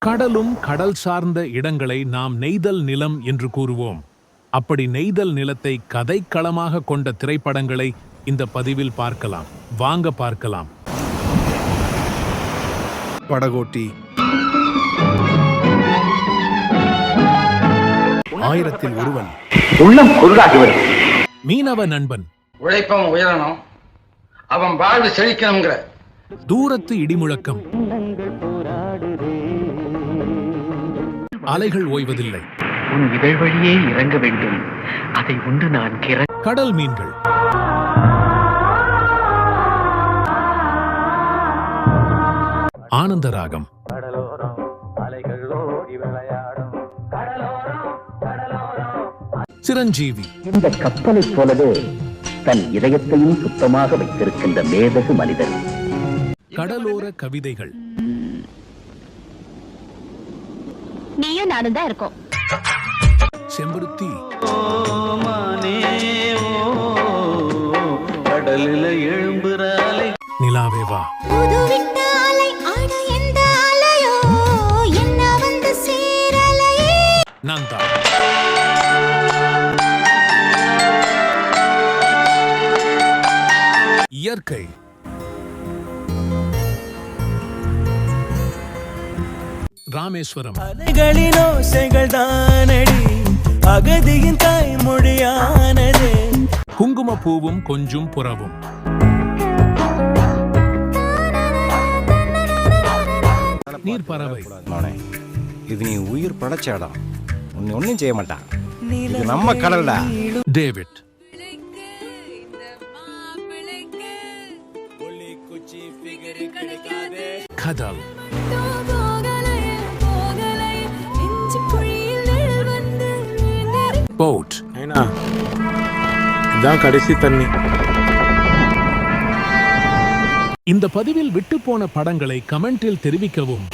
கடலும் கடல் சார்ந்த இடங்களை நாம் நெய்தல் நிலம் என்று கூறுவோம். அப்படி நெய்தல் நிலத்தை கதைக்களமாக கொண்ட திரைப்படங்களை இந்த பதிவில் பார்க்கலாம். வாங்க பார்க்கலாம். படகோட்டி. ஆயிரத்தில் ஒருவன். உள்ளம் குருடாகிவிடும். மீனவ நண்பன். உழைப்பவன் உயரணும். அவன் வாழ்வு செழிக்கணுங்கிற. தூரத்து இடிமுழக்கம். அலைகள் ஓய்வதில்லை. உன் இதழ் வழியே இறங்க வேண்டும். அதை உண்டு நான் கடல் மீன்கள். ஆனந்த ராகம் சிரஞ்சீவி. இந்த கப்பலைப் போலவே தன் இதயத்தையும் சுத்தமாக வைத்திருக்கின்ற மேதகு மனிதர். கடலோர கவிதைகள். நீயும் நானும் தான் இருக்கோம். செம்பருத்தி. நிலாவே வா. புதுவிட்ட அலை ஆட எந்த அலையோ என்ன வந்து சேரலையே? நந்தா இயற்கை. ராமேஸ்வரம். அலைகளின் ஓசைகள் தானடி அகதியின் தாய்மொழியானது. குங்குமப்பூவும் கொஞ்சும் புறவும். நீர்ப்பறவை மவனே, இது நீ உயிர் படைச்ச இடம் உன்னை ஒன்றும் செய்ய மாட்டான். இது நம்ம கடல்டா. டேவிட். கதல். போட் ஏன்னா இதான் கடைசி தண்ணி இந்த பதிவில் விட்டுப்போன படங்களை கமெண்டில் தெரிவிக்கவும்.